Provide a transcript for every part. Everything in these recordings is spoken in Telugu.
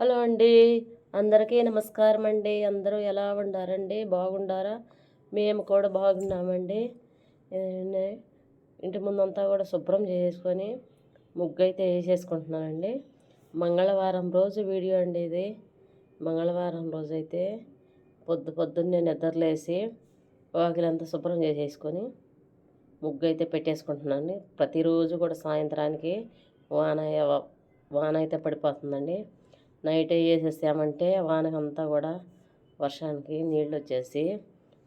హలో అండి. అందరికీ నమస్కారం అండి. అందరూ ఎలా ఉండారండి? బాగుండారా? మేము కూడా బాగున్నామండి. ఇంటి ముందంతా కూడా శుభ్రం చేసుకొని ముగ్గు అయితే వేసేసుకుంటున్నానండి. మంగళవారం రోజు వీడియో అండి ఇది. మంగళవారం రోజు అయితే పొద్దు పొద్దున్నే నిద్రలేసి వాకిలంతా శుభ్రం చేసేసుకొని ముగ్గు అయితే పెట్టేసుకుంటున్నాను ప్రతిరోజు కూడా సాయంత్రానికి వాన వాన అయితే పడిపోతుందండి. నైట్ వేసేసామంటే వానకంతా కూడా వర్షానికి నీళ్ళు వచ్చేసి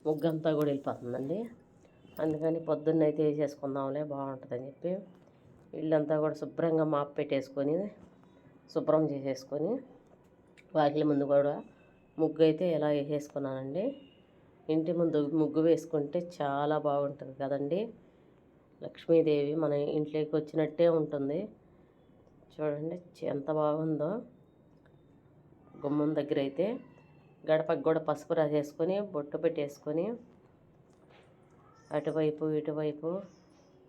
ముగ్గంతా కూడా వెళ్ళిపోతుందండి. అందుకని పొద్దున్న అయితే వేసేసుకుందాంలే బాగుంటుందని చెప్పి ఇల్లంతా కూడా శుభ్రంగా మాపు పెట్టేసుకొని శుభ్రం చేసేసుకొని వాకిలి ముందు కూడా ముగ్గు అయితే ఇలా వేసేసుకున్నానండి. ఇంటి ముందు ముగ్గు వేసుకుంటే చాలా బాగుంటుంది కదండి. లక్ష్మీదేవి మన ఇంట్లోకి వచ్చినట్టే ఉంటుంది. చూడండి ఎంత బాగుందో. గుమ్మం దగ్గర అయితే గడపకు కూడా పసుపు రాసేసుకొని బొట్టు పెట్టేసుకొని అటువైపు ఇటువైపు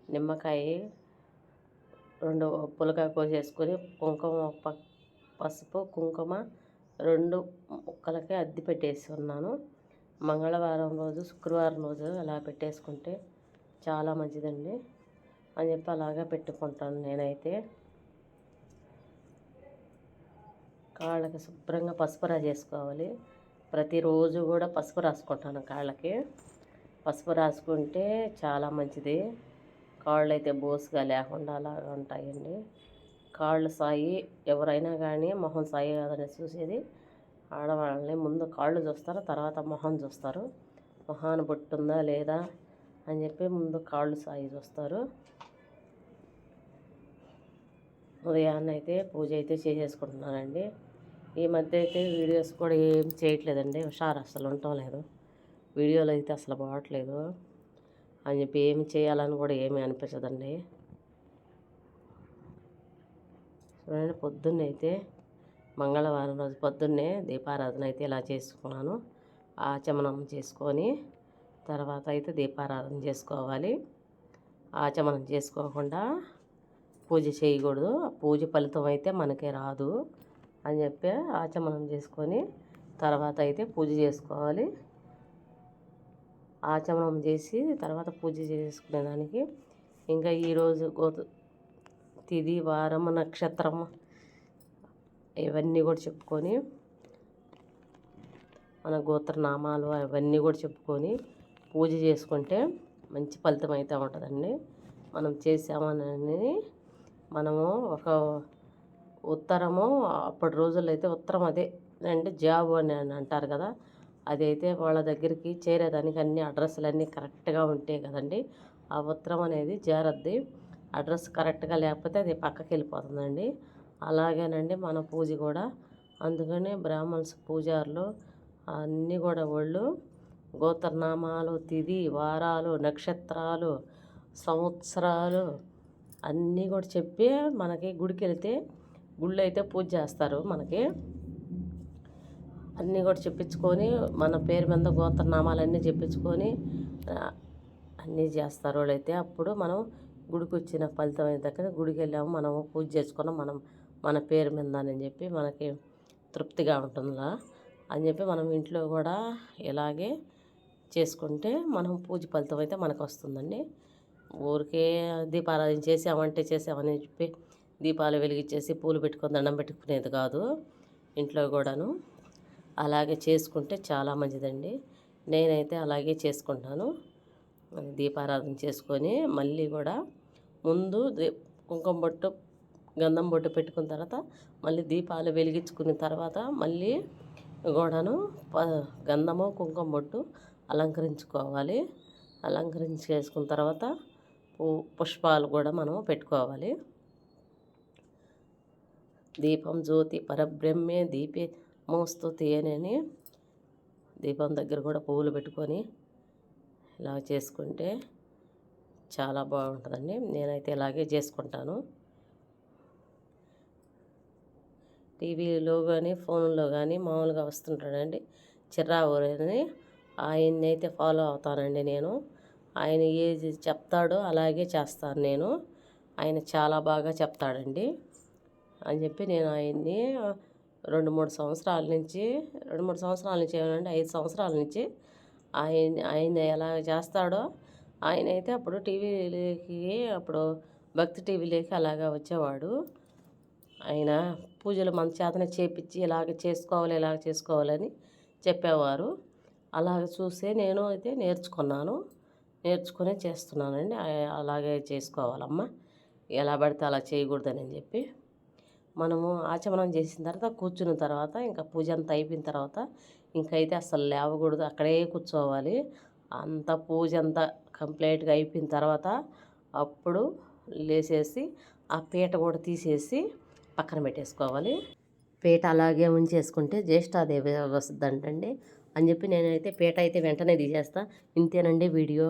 నిమ్మకాయ రెండు పులక కోసేసుకొని కుంకుమ ప- పసుపు కుంకుమ రెండు ముక్కలకే అద్ది పెట్టేసి ఉన్నాను. మంగళవారం రోజు శుక్రవారం రోజు అలా పెట్టేసుకుంటే చాలా మంచిదండి అని చెప్పి అలాగే పెట్టుకుంటాను నేనైతే. కాళ్ళకి శుభ్రంగా పసుపు రాసేసుకోవాలి ప్రతిరోజు కూడా పసుపు రాసుకుంటాను కాళ్ళకి. పసుపు రాసుకుంటే చాలా మంచిది. కాళ్ళు అయితే బోసుగా లేకుండా అలాగా ఉంటాయండి. కాళ్ళు సాయి ఎవరైనా కానీ మొహం సాయి కాదని చూసేది ఆడవాళ్ళని ముందు కాళ్ళు చూస్తారు తర్వాత మొహం చూస్తారు. మొహాన్ని బొట్టుందా లేదా అని చెప్పి ముందు కాళ్ళు సాయి చూస్తారు. ఉదయాన్నైతే అయితే పూజ అయితే చేసేసుకుంటున్నానండి. ఈ మధ్య అయితే వీడియోస్ కూడా ఏం చేయట్లేదండి హుషారు అసలు ఉండటం లేదు. వీడియోలు అయితే అసలు పోవట్లేదు అని చెప్పి ఏమి చేయాలని కూడా ఏమీ అనిపించదండి. చూడండి పొద్దున్నే అయితే మంగళవారం రోజు పొద్దున్నే దీపారాధన అయితే ఇలా చేసుకున్నాను. ఆచమనం చేసుకొని తర్వాత అయితే దీపారాధన చేసుకోవాలి. ఆచమనం చేసుకోకుండా పూజ చేయకూడదు. ఆ పూజ ఫలితం అయితే మనకే రాదు. అని చెప్పి ఆచమనం చేసుకొని తర్వాత అయితే పూజ చేసుకోవాలి. ఆచమనం చేసి తర్వాత పూజ చేసుకునేదానికి ఇంకా ఈరోజు గోత తిది వారం నక్షత్రం ఇవన్నీ కూడా చెప్పుకొని మన గోత్రనామాలు అవన్నీ కూడా చెప్పుకొని పూజ చేసుకుంటే మంచి ఫలితం అయితే ఉంటుందండి. మనం చేసామని మనము ఒక ఉత్తరము అప్పటి రోజుల్లో అయితే ఉత్తరం అదే. అంటే జాబ్ అని అని అంటారు కదా అదైతే వాళ్ళ దగ్గరికి చేరేదానికి అన్ని అడ్రస్లు అన్నీ కరెక్ట్గా ఉంటాయి కదండి ఆ ఉత్తరం అనేది జారద్ది. అడ్రస్ కరెక్ట్గా లేకపోతే అది పక్కకి వెళ్ళిపోతుందండి. అలాగేనండి మన పూజ కూడా. అందుకని బ్రాహ్మణ్స్ పూజారులు అన్నీ కూడా వాళ్ళు గోత్రనామాలు తిది వారాలు నక్షత్రాలు సంవత్సరాలు అన్నీ కూడా చెప్పి మనకి గుడికి వెళితే గుళ్ళు అయితే పూజ చేస్తారు మనకి. అన్నీ కూడా చెప్పించుకొని మన పేరు మీద గోత్రనామాలన్నీ చెప్పించుకొని అన్నీ చేస్తారు వాళ్ళైతే. అప్పుడు మనం గుడికి వచ్చిన ఫలితం అయిన దగ్గర గుడికి వెళ్ళాము మనం పూజ చేసుకున్నాం మనం మన పేరు మీద అని చెప్పి మనకి తృప్తిగా ఉంటుందా అని చెప్పి మనం ఇంట్లో కూడా ఇలాగే చేసుకుంటే మనం పూజ ఫలితం అయితే మనకు వస్తుందండి. ఊరికే దీపారాధన చేసామంటే చేసామని చెప్పి దీపాలు వెలిగించేసి పూలు పెట్టుకొని దండం పెట్టుకునేది కాదు ఇంట్లో కూడాను. అలాగే చేసుకుంటే చాలా మంచిదండి. నేనైతే అలాగే చేసుకుంటాను. దీపారాధన చేసుకొని మళ్ళీ కూడా ముందు దీ- కుంకుమ బొట్టు గంధం బొట్టు పెట్టుకున్న తర్వాత మళ్ళీ దీపాలు వెలిగించుకున్న తర్వాత మళ్ళీ కూడాను గంధము కుంకుమ బొట్టు అలంకరించుకోవాలి. అలంకరించి చేసుకున్న తర్వాత పుష్పాలు కూడా మనం పెట్టుకోవాలి. దీపం జ్యోతి పరబ్రహ్మే దీపే మోస్తుతి అని దీపం దగ్గర కూడా పువ్వులు పెట్టుకొని ఇలా చేసుకుంటే చాలా బాగుంటుందండి. నేనైతే ఇలాగే చేసుకుంటాను. టీవీలో కానీ ఫోన్లో కానీ మామూలుగా వస్తుంటాడండి. చిర్రావు అని ఆయన్ని అయితే ఫాలో అవుతానండి నేను. ఆయన ఏది చెప్తాడో అలాగే చేస్తాను నేను. ఆయన చాలా బాగా చెప్తాడండి. అని చెప్పి నేను ఆయన్ని రెండు మూడు సంవత్సరాల నుంచి రెండు మూడు సంవత్సరాల నుంచి ఏమంటే ఐదు సంవత్సరాల నుంచి ఆయన ఆయన ఎలా చేస్తాడో ఆయన అయితే అప్పుడు టీవీలోకి అప్పుడు భక్తి టీవీలోకి అలాగా వచ్చేవాడు. ఆయన పూజలు మన చేతనే చేపించి ఇలాగ చేసుకోవాలి ఇలాగ చేసుకోవాలని చెప్పేవారు. అలాగ చూసే నేను అయితే నేర్చుకున్నాను. నేర్చుకునే చేస్తున్నానండి. అలాగే చేసుకోవాలమ్మా. ఎలా పడితే అలా చేయకూడదని చెప్పి. మనము ఆచమనం చేసిన తర్వాత కూర్చున్న తర్వాత ఇంకా పూజ అంతా అయిపోయిన తర్వాత ఇంకైతే అసలు లేవకూడదు అక్కడే కూర్చోవాలి. అంత పూజ అంతా కంప్లీట్గా అయిపోయిన తర్వాత అప్పుడు లేచేసి ఆ పీట కూడా తీసేసి పక్కన పెట్టేసుకోవాలి. పీట అలాగే ఉంచేసుకుంటే జ్యేష్ఠాదేవి వస్తుందంటండి. అని చెప్పి నేనైతే పీట అయితే వెంటనే తీసేస్తా. ఇంతేనండి వీడియో.